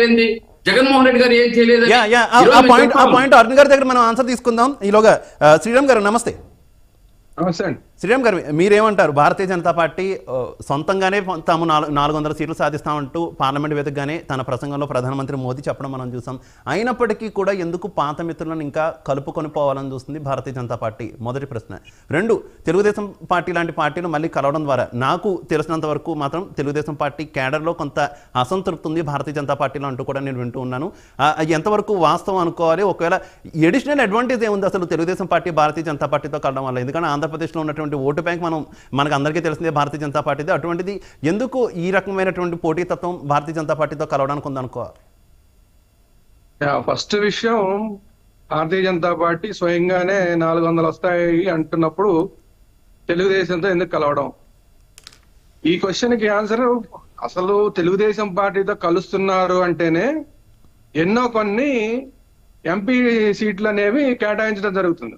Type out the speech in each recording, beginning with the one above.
ఏంది జగన్మోహన్ రెడ్డి గారు ఏం చేయలేదు యా యా ఆ- ఆ పాయింట్ ఆ పాయింట్ అరుణ్ గారి దగ్గర మనం ఆన్సర్ తీసుకుందాం. ఈలోగా శ్రీరామ్ గారు నమస్తే. నమస్తే అండి. శ్రీరామ్ గారు మీరేమంటారు? భారతీయ జనతా పార్టీ సొంతంగానే తాము నాలుగు నాలుగు వందల సీట్లు సాధిస్తామంటూ పార్లమెంట్ వెతకగానే తన ప్రసంగంలో ప్రధానమంత్రి మోదీ చెప్పడం మనం చూసాం. అయినప్పటికీ కూడా ఎందుకు పాత మిత్రులను ఇంకా కలుపుకొని పోవాలని చూస్తుంది భారతీయ జనతా పార్టీ? మొదటి ప్రశ్న. రెండు తెలుగుదేశం పార్టీ లాంటి పార్టీలు మళ్ళీ కలవడం ద్వారా నాకు తెలిసినంత వరకు మాత్రం తెలుగుదేశం పార్టీ కేడర్లో కొంత అసంతృప్తి ఉంది భారతీయ జనతా పార్టీలో అంటూ కూడా నేను వింటూ ఉన్నాను. ఎంతవరకు వాస్తవం అనుకోవాలి? ఒకవేళ ఎడిషనల్ అడ్వాంటేజ్ ఏముంది అసలు తెలుగుదేశం పార్టీ భారతీయ జనతా పార్టీతో కలవడం వల్ల? ఎందుకంటే ఆంధ్రప్రదేశ్లో ఉన్నటువంటి ఓటు బ్యాంక్ మనం మనకు అందరికీ తెలిసిందే భారతీయ జనతా పార్టీది. అటువంటిది ఎందుకు ఈ రకమైనటువంటి పోటీతత్వం భారతీయ జనతా పార్టీతో కలవడానికి ఉందనుకో? ఫస్ట్ విషయం భారతీయ జనతా పార్టీ స్వయంగానే నాలుగు వందలు వస్తాయి అంటున్నప్పుడు తెలుగుదేశంతో ఎందుకు కలవడం? ఈ క్వశ్చన్కి ఆన్సర్ అసలు తెలుగుదేశం పార్టీతో కలుస్తున్నారు అంటేనే ఎన్నో కొన్ని ఎంపీ సీట్లు అనేవి కేటాయించడం జరుగుతుంది.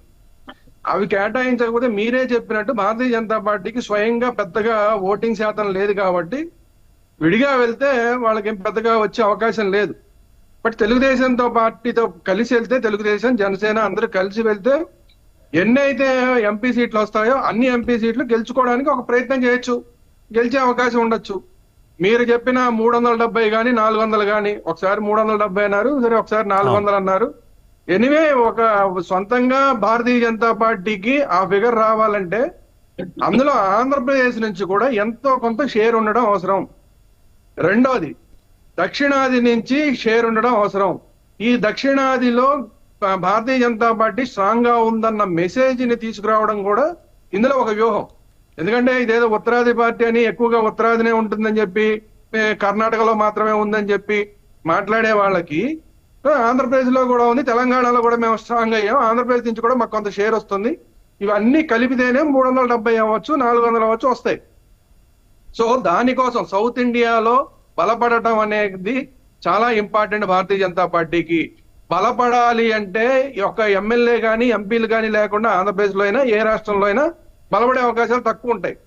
అవి కేటాయించకపోతే మీరే చెప్పినట్టు భారతీయ జనతా పార్టీకి స్వయంగా పెద్దగా ఓటింగ్ శాతం లేదు కాబట్టి విడిగా వెళ్తే వాళ్ళకి ఏం పెద్దగా వచ్చే అవకాశం లేదు. బట్ తెలుగుదేశంతో పార్టీతో కలిసి వెళ్తే తెలుగుదేశం జనసేన అందరూ కలిసి వెళ్తే ఎన్నైతే ఎంపీ సీట్లు వస్తాయో అన్ని ఎంపీ సీట్లు గెలుచుకోవడానికి ఒక ప్రయత్నం చేయొచ్చు. గెలిచే అవకాశం ఉండొచ్చు. మీరు చెప్పిన మూడు వందల డెబ్బై కానీ నాలుగు వందలు కానీ ఒకసారి మూడు వందల డెబ్బై అన్నారు సరే ఒకసారి నాలుగు వందలు అన్నారు. ఎనివే ఒక సొంతంగా భారతీయ జనతా పార్టీకి ఆ ఫిగర్ రావాలంటే అందులో ఆంధ్రప్రదేశ్ నుంచి కూడా ఎంతో కొంత షేర్ ఉండడం అవసరం. రెండోది దక్షిణాది నుంచి షేర్ ఉండడం అవసరం. ఈ దక్షిణాదిలో భారతీయ జనతా పార్టీ స్ట్రాంగ్గా ఉందన్న మెసేజ్ని తీసుకురావడం కూడా ఇందులో ఒక వ్యూహం. ఎందుకంటే ఇదేదో ఉత్తరాది పార్టీ అని ఎక్కువగా ఉత్తరాదినే ఉంటుందని చెప్పి కర్ణాటకలో మాత్రమే ఉందని చెప్పి మాట్లాడే వాళ్ళకి ఆంధ్రప్రదేశ్లో కూడా ఉంది తెలంగాణలో కూడా మేము స్ట్రాంగ్ అయ్యాం. ఆంధ్రప్రదేశ్ నుంచి కూడా మాకు కొంత షేర్ వస్తుంది. ఇవన్నీ కలిపితేనే మూడు వందల డెబ్బై అవ్వచ్చు నాలుగు వందలు అవ్వచ్చు వస్తాయి. సో దానికోసం సౌత్ ఇండియాలో బలపడటం అనేది చాలా ఇంపార్టెంట్ భారతీయ జనతా పార్టీకి. బలపడాలి అంటే ఒక ఎమ్మెల్యే కానీ ఎంపీలు కానీ లేకుండా ఆంధ్రప్రదేశ్లో అయినా ఏ రాష్ట్రంలో అయినా బలపడే అవకాశాలు తక్కువ ఉంటాయి.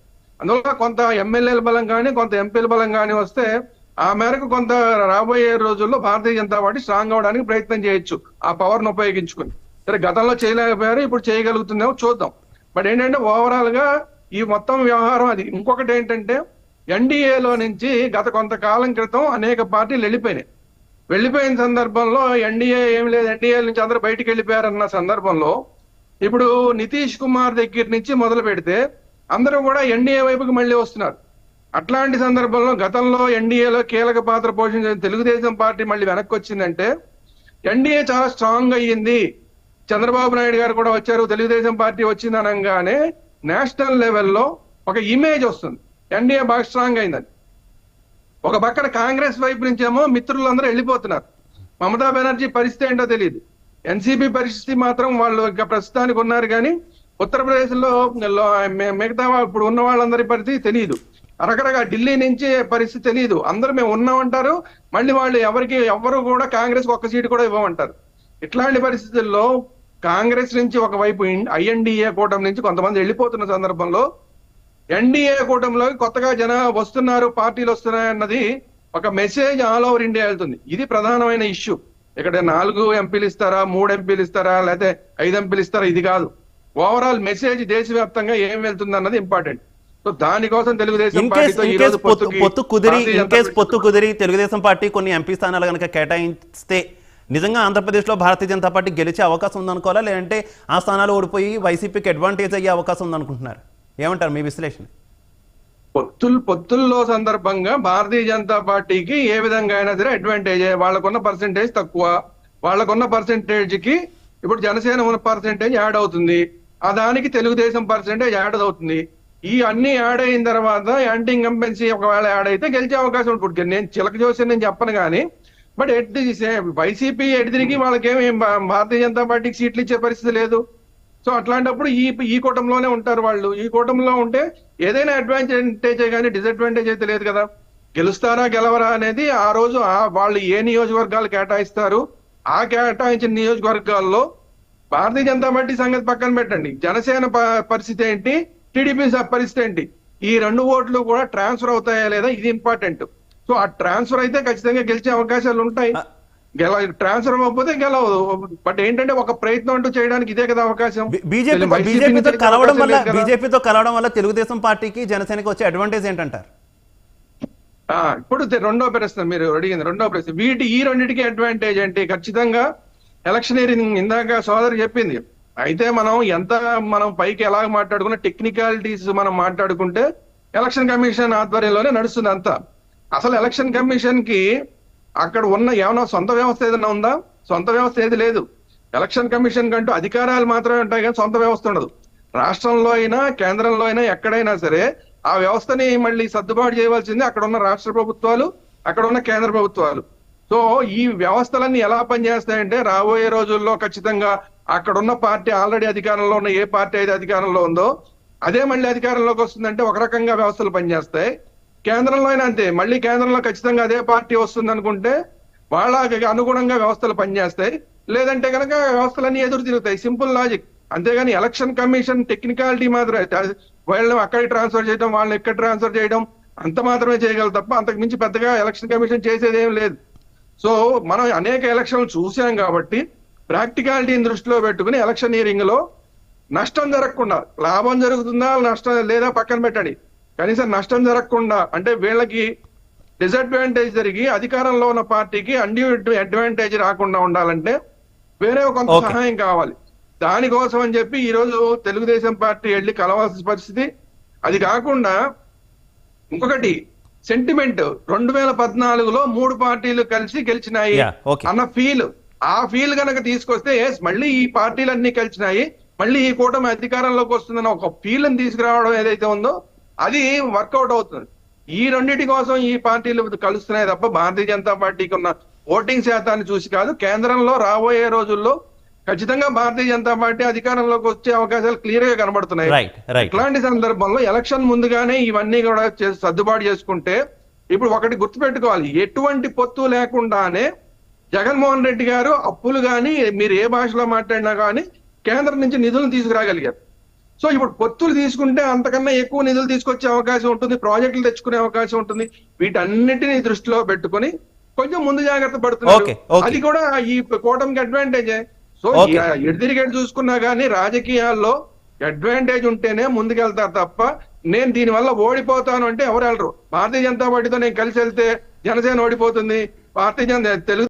అందువల్ల కొంత ఎమ్మెల్యేల బలం కానీ కొంత ఎంపీల బలం కానీ వస్తే ఆ మేరకు కొంత రాబోయే రోజుల్లో భారతీయ జనతా పార్టీ స్ట్రాంగ్ అవడానికి ప్రయత్నం చేయొచ్చు. ఆ పవర్ను ఉపయోగించుకుని. సరే గతంలో చేయలేకపోయారు ఇప్పుడు చేయగలుగుతుందేమో చూద్దాం. బట్ ఏంటంటే ఓవరాల్గా ఈ మొత్తం వ్యవహారం అది. ఇంకొకటి ఏంటంటే ఎన్డీఏలో నుంచి గత కొంతకాలం క్రితం అనేక పార్టీలు వెళ్ళిపోయినాయి. వెళ్ళిపోయిన సందర్భంలో ఎన్డీఏ ఏం లేదు ఎన్డీఏ నుంచి అందరూ బయటికి వెళ్ళిపోయారన్న సందర్భంలో ఇప్పుడు నితీష్ కుమార్ దగ్గర నుంచి మొదలు పెడితే అందరూ కూడా ఎన్డీఏ వైపుకి మళ్ళీ వస్తున్నారు. అట్లాంటి సందర్భంలో గతంలో ఎన్డీఏలో కీలక పాత్ర పోషించిన తెలుగుదేశం పార్టీ మళ్ళీ వెనక్కి వచ్చిందంటే ఎన్డీఏ చాలా స్ట్రాంగ్ అయ్యింది. చంద్రబాబు నాయుడు గారు కూడా వచ్చారు తెలుగుదేశం పార్టీ వచ్చింది అనగానే నేషనల్ లెవెల్లో ఒక ఇమేజ్ వస్తుంది. ఎన్డీఏ బాగా స్ట్రాంగ్ అయిందని. ఒక పక్కన కాంగ్రెస్ వైపు నుంచేమో మిత్రులందరూ వెళ్ళిపోతున్నారు. మమతా బెనర్జీ పరిస్థితి ఏంటో తెలియదు ఎన్సీపీ పరిస్థితి మాత్రం వాళ్ళు ఇంకా ప్రస్తుతానికి ఉన్నారు కానీ ఉత్తరప్రదేశ్లో మిగతా ఇప్పుడు ఉన్న వాళ్ళందరి పరిస్థితి తెలియదు రకరకాల ఢిల్లీ నుంచి పరిస్థితి తెలియదు అందరూ మేము ఉన్నామంటారు. మళ్ళీ వాళ్ళు ఎవరికి ఎవరు కూడా కాంగ్రెస్ ఒక్క సీటు కూడా ఇవ్వమంటారు. ఇట్లాంటి పరిస్థితుల్లో కాంగ్రెస్ నుంచి ఒకవైపు ఐఎన్డిఏ కూటమి నుంచి కొంతమంది వెళ్ళిపోతున్న సందర్భంలో ఎన్డీఏ కూటమిలోకి కొత్తగా జన వస్తున్నారు పార్టీలు వస్తున్నాయి అన్నది ఒక మెసేజ్ ఆల్ ఓవర్ ఇండియా వెళ్తుంది. ఇది ప్రధానమైన ఇష్యూ. ఇక్కడ నాలుగు ఎంపీలు ఇస్తారా మూడు ఎంపీలు ఇస్తారా లేకపోతే ఐదు ఎంపీలు ఇస్తారా ఇది కాదు. ఓవరాల్ మెసేజ్ దేశవ్యాప్తంగా ఏం వెళ్తుంది అన్నది ఇంపార్టెంట్. సో దానికోసం తెలుగుదేశం పొత్తు కుదిరి పొత్తు కుదిరి తెలుగుదేశం పార్టీ కొన్ని ఎంపీ స్థానాలు కనుక కేటాయిస్తే నిజంగా ఆంధ్రప్రదేశ్లో భారతీయ జనతా పార్టీ గెలిచే అవకాశం ఉందనుకోవాలా? లేదంటే ఆ స్థానాలు ఓడిపోయి వైసీపీకి అడ్వాంటేజ్ అయ్యే అవకాశం ఉందనుకుంటున్నారు? ఏమంటారు మీ విశ్లేషణ? పొత్తులు పొత్తుల్లో సందర్భంగా భారతీయ జనతా పార్టీకి ఏ విధంగా అయినా సరే అడ్వాంటేజ్ వాళ్ళకున్న పర్సంటేజ్ తక్కువ. వాళ్ళకున్న పర్సంటేజ్కి ఇప్పుడు జనసేన ఉన్న పర్సంటేజ్ యాడ్ అవుతుంది. ఆ దానికి తెలుగుదేశం పర్సంటేజ్ యాడ్ అవుతుంది. ఈ అన్ని యాడ్ అయిన తర్వాత యాంటీ ఇంకంపెన్సీ ఒకవేళ యాడ్ అయితే గెలిచే అవకాశం ఉంటుంది. నేను చిలక చూసి నేను చెప్పను కానీ but at the same YCP ఎటు తిరిగి వాళ్ళకేమి భా- భారతీయ జనతా పార్టీకి సీట్లు ఇచ్చే పరిస్థితి లేదు. సో అట్లాంటప్పుడు ఈ ఈ కూటమిలోనే ఉంటారు వాళ్ళు. ఈ కూటమిలో ఉంటే ఏదైనా అడ్వాంటేజ్ కానీ డిసడ్వాంటేజ్ అయితే లేదు కదా. గెలుస్తారా గెలవరా అనేది ఆ రోజు వాళ్ళు ఏ నియోజకవర్గాలు కేటాయిస్తారు ఆ కేటాయించిన నియోజకవర్గాల్లో భారతీయ జనతా పార్టీ సంగతి పక్కన పెట్టండి. జనసేన ప- పరిస్థితి ఏంటి? టీడీపీ పరిస్థితి ఏంటి? ఈ రెండు ఓట్లు కూడా ట్రాన్స్ఫర్ అవుతాయా లేదా? ఇది ఇంపార్టెంట్. సో ఆ ట్రాన్స్ఫర్ అయితే ఖచ్చితంగా గెలిచే అవకాశాలు ఉంటాయి. గెల ట్రాన్స్ఫర్ అవ్వకపోతే గెలవదు. బట్ ఏంటంటే ఒక ప్రయత్నం అంటూ చేయడానికి ఇదే కదా అవకాశం. బీజేపీ బీజేపీతో కలవడం వల్ల. బీజేపీతో కలవడం వల్ల తెలుగుదేశం పార్టీకి జనసేనకి వచ్చే అడ్వాంటేజ్ ఏంటంటారు? ఆ, ఇప్పుడు రెండో ప్రశ్న మీరు అడిగింది. రెండో ప్రశ్న. వీటి ఈ రెండింటికి అడ్వాంటేజ్ ఏంటి? ఖచ్చితంగా ఎలక్షనీరింగ్ ఇందాక సోదరు చెప్పింది. అయితే మనం ఎంత మనం పైకి ఎలా మాట్లాడుకున్నా టెక్నికాలిటీస్ మనం మాట్లాడుకుంటే ఎలక్షన్ కమిషన్ ఆధ్వర్యంలోనే నడుస్తుంది అంతా. అసలు ఎలక్షన్ కమిషన్కి అక్కడ ఉన్న ఏమైనా సొంత వ్యవస్థ ఏదైనా ఉందా? సొంత వ్యవస్థ ఏది లేదు. ఎలక్షన్ కమిషన్ కంటూ అధికారాలు మాత్రమే ఉంటాయి కానీ సొంత వ్యవస్థ ఉండదు. రాష్ట్రంలో అయినా కేంద్రంలో అయినా ఎక్కడైనా సరే ఆ వ్యవస్థని మళ్ళీ సర్దుబాటు చేయవలసింది అక్కడ ఉన్న రాష్ట్ర ప్రభుత్వాలు అక్కడ ఉన్న కేంద్ర ప్రభుత్వాలు. సో ఈ వ్యవస్థలన్నీ ఎలా పనిచేస్తాయంటే రాబోయే రోజుల్లో ఖచ్చితంగా అక్కడ ఉన్న పార్టీ ఆల్రెడీ అధికారంలో ఉన్న ఏ పార్టీ అయితే అధికారంలో ఉందో అదే మళ్ళీ అధికారంలోకి వస్తుందంటే ఒక రకంగా వ్యవస్థలు పనిచేస్తాయి. కేంద్రంలో అయినా అంతే. మళ్ళీ కేంద్రంలో ఖచ్చితంగా అదే పార్టీ వస్తుంది అనుకుంటే వాళ్ళకి అనుగుణంగా వ్యవస్థలు పనిచేస్తాయి. లేదంటే కనుక వ్యవస్థలన్నీ ఎదురు తిరుగుతాయి. Simple logic. అంతేగాని ఎలక్షన్ కమిషన్ టెక్నికాలిటీ మాత్రమే. వాళ్ళని అక్కడికి ట్రాన్స్ఫర్ చేయడం వాళ్ళని ఇక్కడ ట్రాన్స్ఫర్ చేయడం అంత మాత్రమే చేయగలరు తప్ప అంతకు మించి పెద్దగా ఎలక్షన్ కమిషన్ చేసేది ఏం లేదు. సో మనం అనేక ఎలక్షన్లు చూసాం కాబట్టి ప్రాక్టికాలిటీని దృష్టిలో పెట్టుకుని ఎలక్షనీరింగ్లో నష్టం జరగకుండా లాభం జరుగుతుందా నష్టం లేదా పక్కన పెట్టండి. కనీసం నష్టం జరగకుండా అంటే వీళ్ళకి డిసడ్వాంటేజ్ జరిగి అధికారంలో ఉన్న పార్టీకి అండి అడ్వాంటేజ్ రాకుండా ఉండాలంటే వేరే కొంత. సహాయం కావాలి. దానికోసం అని చెప్పి ఈ రోజు తెలుగుదేశం పార్టీ వెళ్ళి కలవాల్సిన పరిస్థితి. అది కాకుండా ఇంకొకటి సెంటిమెంట్ రెండు వేల పద్నాలుగులో మూడు పార్టీలు కలిసి గెలిచినాయి. అన్న ఫీల్ ఆ ఫీల్ గనక తీసుకొస్తే yes, మళ్ళీ ఈ పార్టీలన్నీ కలిసినాయి. మళ్ళీ ఈ కూటమి అధికారంలోకి వస్తుందన్న ఒక ఫీల్ తీసుకురావడం ఏదైతే ఉందో అది వర్కౌట్ అవుతుంది. ఈ రెండింటి కోసం ఈ పార్టీలు కలుస్తున్నాయి తప్ప భారతీయ జనతా పార్టీకి ఉన్న ఓటింగ్ శాతాన్ని చూసి కాదు కేంద్రంలో రాబోయే రోజుల్లో ఖచ్చితంగా భారతీయ జనతా పార్టీ అధికారంలోకి వచ్చే అవకాశాలు క్లియర్గా కనబడుతున్నాయి. ఇట్లాంటి సందర్భంలో ఎలక్షన్ ముందుగానే ఇవన్నీ కూడా సర్దుబాటు చేసుకుంటే ఇప్పుడు ఒకటి గుర్తుపెట్టుకోవాలి. ఎటువంటి పొత్తు లేకుండానే జగన్మోహన్ రెడ్డి గారు అప్పులు గాని మీరు ఏ భాషలో మాట్లాడినా కానీ కేంద్రం నుంచి నిధులను తీసుకురాగలిగారు. సో ఇప్పుడు పొత్తులు తీసుకుంటే అంతకన్నా ఎక్కువ నిధులు తీసుకొచ్చే అవకాశం ఉంటుంది ప్రాజెక్టులు తెచ్చుకునే అవకాశం ఉంటుంది. వీటన్నిటిని దృష్టిలో పెట్టుకొని కొంచెం ముందు జాగ్రత్త పడుతున్నారు. Okay. అది కూడా ఈ కూటమికి అడ్వాంటేజే సో. ఎడిదిరిగేట్ చూసుకున్నా గానీ రాజకీయాల్లో అడ్వాంటేజ్ ఉంటేనే ముందుకెళ్తారు తప్ప నేను దీని వల్ల ఓడిపోతాను అంటే ఎవరు వెళ్ళరు భారతీయ జనతా పార్టీతో నేను కలిసి వెళ్తే జనసేన ఓడిపోతుంది భారతీయ జనతా తెలుగు